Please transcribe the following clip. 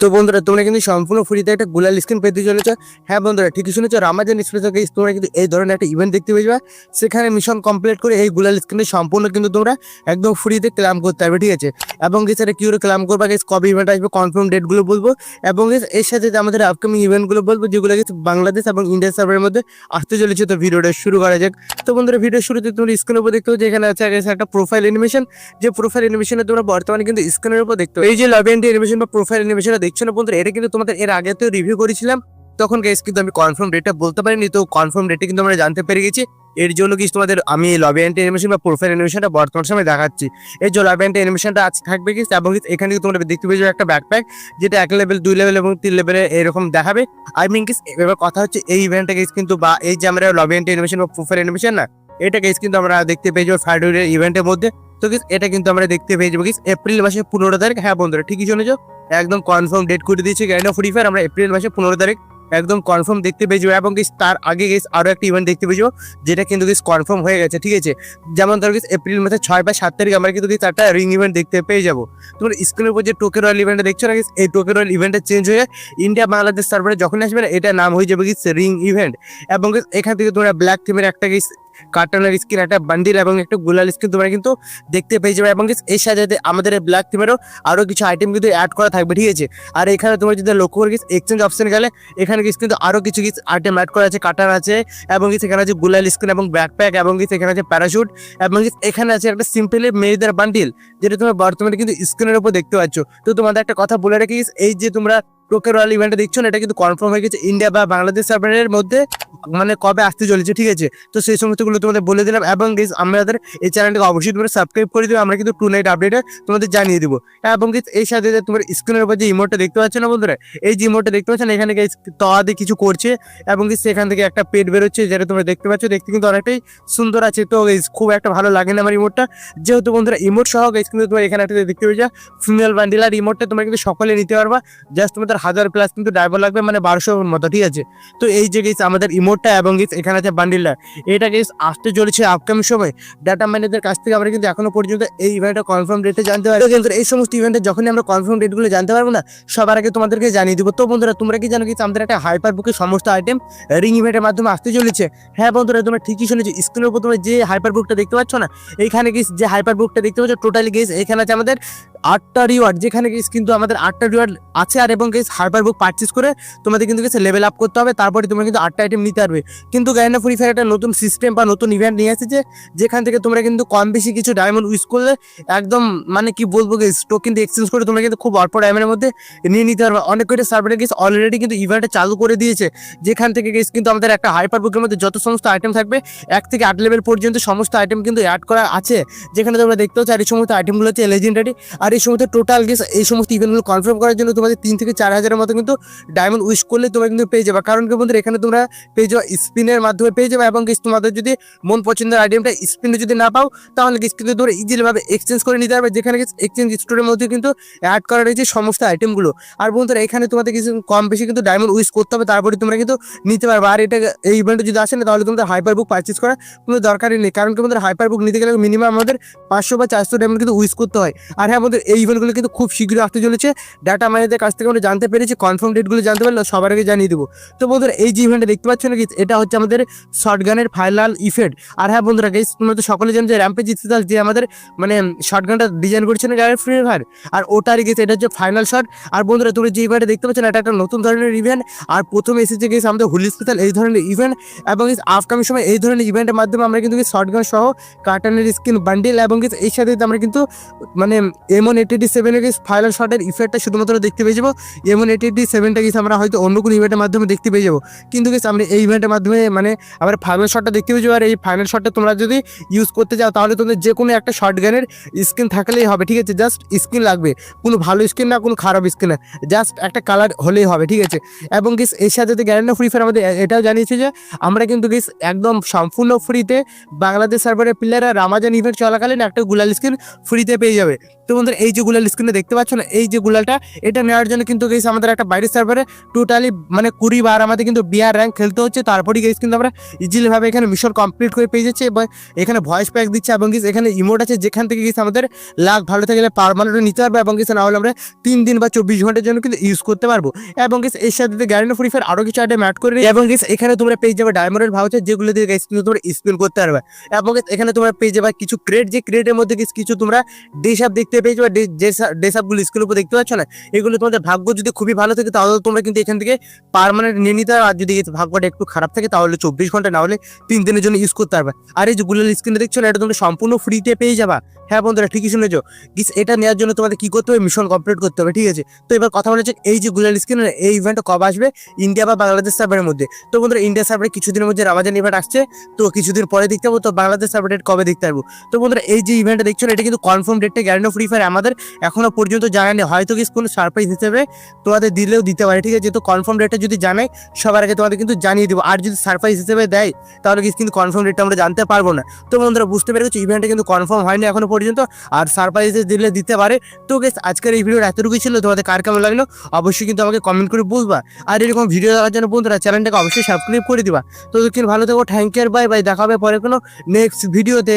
তো বন্ধুরা, তোমরা কিন্তু সম্পূর্ণ ফ্রিতে একটা গুলাল স্ক্রিন পেতে চলেছো। হ্যাঁ বন্ধুরা, ঠিকই শুনেছো রামাজান স্পেশাল গেস তোমরা কিন্তু এই ধরনের একটা ইভেন্ট দেখতে পেয়ে যাবে। সেখানে মিশন কমপ্লিট করে এই গুলাল স্ক্রিনে সম্পূর্ণ কিন্তু তোমরা একদম ফ্রিতে ক্লাম করতে পারবে, ঠিক আছে? এবং এটা কি করে ক্লাম করবা গেস কবে ইভেন্ট আসবে কনফার্ম ডেটগুলো বলব। এবং এর সাথে আমাদের আপকামিং ইভেন্টগুলো বলব, যেগুলো গেছে বাংলাদেশ এবং ইন্ডিয়া সার্ভারের মধ্যে আসতে চলেছে। তো ভিডিওটা শুরু করা যাক। তো বন্ধুরা ভিডিও শুরুতে তোমরা স্ক্রিনের উপর দেখতে এখানে আছে একটা প্রোফাইল অ্যানিমেশন যে প্রোফাইল অ্যানিমেশনে তোমরা বর্তমানে কিন্তু স্ক্রিনের উপর দেখতে। এই যে লবি অ্যানিমেশন বা প্রোফাইল অ্যানিমেশনটা দেখছ না বন্ধুরা, এটা কিন্তু তোমাদের এর আগে তো রিভিউ করেছিলাম। তখন গাইস কিন্তু আমি কনফার্ম ডেটটা বলতে পারিনি, তো কনফার্ম ডেটে কিন্তু আমরা জানতে পেরে গেছি। এর জন্য কি তোমাদের আমি লবি এন্ট্রি অ্যানিমেশন বা প্রোফাইল অ্যানিমেশনটা বর্তমান সময় দেখাচ্ছি। এই যে লবি এন্ট্রি অ্যানিমেশনটা আজ থাকবে কি এবং এখানে কিন্তু তোমরা দেখতে পেয়ে যাবে একটা ব্যাকপ্যাক যেটা এক লেভেল দুই লেভেল এবং তিন লেভেলে এরকম দেখাবে। আই মিন কি এবার কথা হচ্ছে এই ইভেন্টটা গেস কিন্তু বা এই যে আমরা লবি এন্ট্রি অ্যানিমেশন বা প্রোফাইল অ্যানিমেশন না এটা গেস কিন্তু আমরা দেখতে পেয়ে যাব ফেব্রুয়ারি ইভেন্টের মধ্যে। তো গেস এটা কিন্তু আমরা দেখতে পেয়ে যাব গেস এপ্রিল মাসে পনেরো তারিখ। হ্যাঁ বন্ধুরা ঠিকই শুনেছো? একদম কনফার্ম ডেট করে দিয়েছে গ্যান্ড অফ ফ্রি ফায়ার আমরা এপ্রিল মাসে পনেরো তারিখ একদম কনফার্ম দেখতে পেয়ে যাব এবং guys তার আগে গেস আরও একটা ইভেন্ট দেখতে পেয়ে যাব যেটা কিন্তু গেস কনফার্ম হয়ে গেছে ঠিক আছে? যেমন ধরো গেস এপ্রিল মাসের ছয় বা সাত তারিখ আমরা কিন্তু guys একটা রিং ইভেন্ট দেখতে পেয়ে যাব। তোমার স্ক্রিনের উপর যে টোকেন রয়্যাল ইভেন্টটা দেখছ না guys, এই টোকেন রয়্যাল ইভেন্টটা চেঞ্জ হয়ে ইন্ডিয়া বাংলাদেশ সার্ভারে যখন আসবে না এটা নাম হয়ে যাবে গেস রিং ইভেন্ট এবং এখান থেকে তোমরা ব্ল্যাক থিমের একটা গেস কার্টনের স্কিন একটা বান্ডিল এবং একটা গুলাল স্কিন তোমরা কিন্তু দেখতে পেয়ে যাবে। এবং এর সাথে আমাদের ব্ল্যাক থিমেরও আরও কিছু আইটেম কিন্তু অ্যাড করা থাকবে ঠিক আছে? আর এখানে তোমরা যদি লক্ষ্য করে এক্সচেঞ্জ অপশন গেলে এখানে কিন্তু আরও কিছু কিছু আইটেম অ্যাড করা আছে কাটার আছে এবং এখানে আছে গুলাল স্কিন এবং ব্যাকপ্যাক এবং এখানে আছে প্যারাশুট এবং এখানে আছে একটা সিম্পলি মেয়েদের বান্ডিল যেটা তোমরা বর্তমানে কিন্তু স্ক্রিনের উপর দেখতে পাচ্ছ। তো তোমাদের একটা কথা বলে রাখি guys, এই যে তোমরা টোকেন রয়্যাল ইভেন্টটা দেখছ না? এটা কিন্তু কনফার্ম হয়ে গেছে ইন্ডিয়া বা বাংলাদেশ সার্ভারের মধ্যে মানে কবে আসতে চলেছে ঠিক আছে? তো সেই সমস্তগুলো তোমাদের বলে দিলাম। এবং guys, আমাদের এই চ্যানেলটাকে অবশ্যই তোমরা সাবস্ক্রাইব করে দিবে আমরা কিন্তু টু নাইট আপডেটে তোমাদের জানিয়ে দিব। এবং guys, এই সাথে তোমার স্ক্রিনের উপর যে ইমোটটা দেখতে পাচ্ছ না বন্ধুরা? এই যে ইমোটটা দেখতে পাচ্ছ না এখানে তওয়া কিছু করছে। এবং guys, সেখান থেকে একটা পেট বেরোচ্ছে যেটা তোমরা দেখতে পাচ্ছ। দেখতে কিন্তু অনেকটাই সুন্দর আছে। তো খুব একটা ভালো লাগে না আমার ইমোটটা যেহেতু বন্ধুরা ইমোট সহ গাইজ কিন্তু তোমার এখানে একটা দেখতে যা ফিমেল বান্ডিল আর ইমোটটা তোমরা কিন্তু সকলে নিতে পারবা। জাস্ট তোমাদের হাজার প্লাস কিন্তু ড্রাইভার লাগবে মানে বারোশোর মতো, ঠিক আছে? তো এই যে গেছ আমাদের ইমোটটা এবং গেছ এখানে আছে বান্ডিলটা এটা গেছ আসতে চলেছে আপকামিং সময়। ডাটা ম্যানেজার কাছ থেকে আমরা কিন্তু এখনও পর্যন্ত এই ইভেন্টটা কনফার্ম ডেটে জানতে পারি তো কিন্তু এই সমস্ত ইভেন্টে যখনই আমরা কনফার্ম ডেটগুলো জানতে পারব না, সবার আগে তোমাদেরকে জানিয়ে দেবো। তো বন্ধুরা, তোমরা কি জানো কি আমাদের একটা হাইপার বুকের সমস্ত আইটেম রিং ইভেন্টের মাধ্যমে আসতে চলেছে। হ্যাঁ বন্ধুরা, তোমরা ঠিকই শুনেছো স্ক্রিনের উপর তোমরা যে হাইপার বুকটা দেখতে পাচ্ছ না, এইখানে গেছ যে হাইপার বুকটা দেখতে পাচ্ছ টোটালি গেছ এখানে আছে আমাদের আটটা রিওয়ার্ড যেখানে গেছ কিন্তু আমাদের আটটা রিওয়ার্ড আছে আর এবং গেছ হাইপার বুক পারচেস করে তোমাদের কিন্তু গেছে লেভেল আপ করতে হবে, তারপরে তোমরা কিন্তু আটটা আইটেম নিতে পারবে। কিন্তু গাইনা ফ্রি ফায়ার একটা নতুন সিস্টেম বা নতুন ইভেন্ট নিয়ে এসেছে, যেখান থেকে তোমরা কিন্তু কম বেশি কিছু ডায়মন্ড ইউজ করলে একদম মানে কি বলব গেছ টোকেন দিয়ে এক্সচেঞ্জ করে তোমরা কিন্তু খুব অল্প ডায়মন্ডের মধ্যে নিয়ে নিতে পারবে। অনেক কয়টা সার্ভারে গেছে অলরেডি কিন্তু ইভেন্টটা চালু করে দিয়েছে, যেখান থেকে গেছ কিন্তু আমাদের একটা হাইপার বুকের মধ্যে যত সমস্ত আইটেম থাকবে, এক থেকে আট লেভেল পর্যন্ত সমস্ত আইটেম কিন্তু অ্যাড করা আছে, যেখানে তোমরা দেখতে পাচ্ছ আর এই সমস্ত আইটেমগুলো হচ্ছে লেজেন্ডারি আর এই সমস্ত টোটাল গেস এই সমস্ত ইভেন্টগুলো কনফার্ম করার জন্য তোমাদের তিন থেকে চার হাজারের মতো কিন্তু ডায়মন্ড উইশ করলে তোমরা কিন্তু পেয়ে যাবে। কারণ কি বন্ধুরা, এখানে তোমরা পেয়ে যাবে স্পিনের মাধ্যমে পেয়ে যাবে এবং guys তোমাদের যদি মন পছন্দের আইটেমটা স্পিনে যদি না পাও, তাহলে গেস কিন্তু তোমরা ইজিলিভাবে এক্সচেঞ্জ করে নিতে পারবে, যেখানে গেস এক্সচেঞ্জ স্টোরের মধ্যে কিন্তু অ্যাড করা রয়েছে সমস্ত আইটেমগুলো আর বন্ধুরা, এখানে তোমাদের কিছু কম বেশি কিন্তু ডায়মন্ড উইশ করতে হবে, তারপরে তোমরা কিন্তু নিতে পারবে। আর এটা এই ইভেন্টে যদি আসে না, তাহলে তোমাদের হাইপার বুক পারচেস করা কোনো দরকারই নেই। কারণ কি আমাদের হাইপার বুক নিতে গেলে মিনিমাম আমাদের পাঁচশো বা চারশো ডায়মন্ড কিন্তু উইশ করতে হয়। আর হ্যাঁ এই ইভেন্টগুলো কিন্তু খুব শীঘ্রই আসতে চলেছে। ডাটা ম্যানেজারের কাছ থেকে আমরা জানতে পেরেছি কনফার্ম ডেটগুলো জানতে পারলে সবার আগে জানিয়ে দেবো। তো বন্ধুরা, এই যে ইভেন্টটা দেখতে পাচ্ছ নাকি, এটা হচ্ছে আমাদের শর্ট গানের ফাইনাল ইফেক্ট আর হ্যাঁ বন্ধুরা গাইস তোমরা তো সকলে জানো যে র্যাম্পে জিততে যে আমাদের মানে শর্ট গানটা ডিজাইন করেছে না গানের ফ্রি ফায়ার আর ওটারই গেছে এটা হচ্ছে ফাইনাল শট আর বন্ধুরা, তোমরা যে ইভেন্টটা দেখতে পাচ্ছ এটা একটা নতুন ধরনের ইভেন্ট আর প্রথমে এসেছে গেছে আমাদের হোলি স্পেশাল এই ধরনের ইভেন্ট এবং আপকামিং সময় এই ধরনের ইভেন্টের মাধ্যমে আমরা কিন্তু শর্ট গান সহ কার্টনের স্কিন বান্ডিল এবং এই সাথে আমরা কিন্তু মানে এমন এইটি সেভেনের ফাইনাল শটের ইফেক্টটা শুধুমাত্র দেখতে পেয়ে যাব। এমন এইটি সেভেনটা গেছে আমরা হয়তো অন্য কোনো ইভেন্টের মাধ্যমে দেখতে পেয়ে যাব। কিন্তু গেছে আমরা এই ইভেন্টের মাধ্যমে মানে আমরা ফাইনাল শটটা দেখতে পেয়ে যাব আর এই ফাইনাল শটটা তোমরা যদি ইউজ করতে চাও তাহলে তোমাদের যে কোনো একটা শর্ট গানের স্ক্রিন থাকলেই হবে, ঠিক আছে? জাস্ট স্ক্রিন লাগবে। কোনো ভালো স্ক্রিন না, কোনো খারাপ স্কিন না। জাস্ট একটা কালার হলেই হবে, ঠিক আছে? এবং গিস এর সাথে যদি গ্যারেন্টি ফ্রি ফায়ার আমাদের এটাও জানিয়েছে যে আমরা কিন্তু গিস একদম সম্পূর্ণ ফ্রিতে বাংলাদেশ সার্ভারের প্লেয়াররা রামাজান ইভেন্ট চলাকালীন একটা গুলাল স্ক্রিন ফ্রিতে পেয়ে যাবে। তো বন্ধুরা এই যে গুলাল স্ক্রিনে দেখতে পাচ্ছ না? এই যে গুলালটা, এটা নেওয়ার জন্য কিন্তু গেছে আমাদের একটা বাইরের সার্ভারে টোটালি মানে কুড়ি বার আমাদের কিন্তু বিয়ার র্যাঙ্ক খেলতে হচ্ছে। তারপরেই গেছে কিন্তু আমরা ইজিলি ভাবে এখানে মিশন কমপ্লিট করে পেয়ে যাচ্ছে এবং এখানে ভয়েস প্যাক দিচ্ছে এবং গেছে এখানে ইমোট আছে। যেখান থেকে গেছে আমাদের লাখ ভালো থেকে গেলে পারমানেন্ট নিতে পারব এবং গেছে না হলে আমরা তিন দিন বা চব্বিশ ঘণ্টার জন্য কিন্তু ইউজ করতে পারব। এবং গেছে এর সাথে গ্যারেন্টি ফ্রি ফায়ার আরও কিছু আইটেম অ্যাড করে। এবং গেছে এখানে তোমরা পেয়ে যাবে ডায়মন্ডের ভাউচার যেগুলো দিয়ে গেছে কিন্তু তোমরা স্পিন করতে পারবে। এবং এখানে তোমরা পেয়ে যাবে কিছু ক্রেড যে ক্রেডের মধ্যে কিছু তোমরা ডেসাপ দেখতে পেয়ে যাবে। ডেসাপগুলো স্কুলের উপর দেখতে পাচ্ছ না, এগুলো তোমাদের ভাগ্য যদি খুবই ভালো থাকে, তাহলে তোমরা কিন্তু এখান থেকে পারমানেন্ট নিয়ে নিতে আর যদি ভাগ্যটা একটু খারাপ থাকে, তাহলে চব্বিশ ঘণ্টা না হলে তিন দিনের জন্য ইউজ করতে পারবে। আর এই যে গুগল স্ক্রিনে দেখছ না, এটা তোমরা সম্পূর্ণ ফ্রিতে পেয়ে যাবা। হ্যাঁ বন্ধুরা, ঠিকই শুনেছো। এটা নেওয়ার জন্য তোমাদের কি করতে হবে? মিশন কমপ্লিট করতে হবে, ঠিক আছে? তো এবার কথা বলা হচ্ছে এই যে গুগল স্ক্রিনে এই ইভেন্টটা কবে আসবে? ইন্ডিয়া বা বাংলাদেশ সার্ভারের মধ্যে। তো বন্ধুরা ইন্ডিয়া সার্ভারে কিছুদিনের মধ্যে রামাজান ইভেন্ট আসছে। তো কিছুদিন পরে দেখতে পাবো, তো বাংলাদেশ সার্ভার কবে দেখতে পারব? তো বন্ধুরা, এই যে ইভেন্টটা দেখছ এটা কিন্তু কনফার্ম ডেটটা গ্যারান্টি ফ্রি ফায়ার আমাদের এখনও পর্যন্ত জানায়নি হয়তো কি কোনো সারপ্রাইজ হিসেবে তোমাদের দিলেও দিতে পারে, ঠিক আছে? তো কনফার্ম ডেটটা যদি জানায় সবার আগে তোমাদের কিন্তু জানিয়ে দেবো। আর যদি সারপ্রাইজ হিসেবে দেয়, তাহলে কিন্তু কনফার্ম ডেটটা আমরা জানতে পারব না। তো বন্ধুরা, বুঝতে পেরেছি ইভেন্টটা কিন্তু কনফার্ম হয়নি এখনও পর্যন্ত আর সারপ্রাইজ দিলে দিতে পারে। তো গেস আজকের এই ভিডিওর এতটুকু ছিল। তোমাদের কার কেমন লাগল? অবশ্যই কিন্তু আমাকে কমেন্ট করে বলবা। আর এরকম ভিডিও দেওয়ার জন্য বন্ধুরা চ্যানেলটাকে অবশ্যই সাবস্ক্রাইব করে দিবা। তো দক্ষিণ ভালো থেকো থ্যাংক ইউ বাই বাই দেখা হবে পরে কোনো নেক্সট ভিডিওতে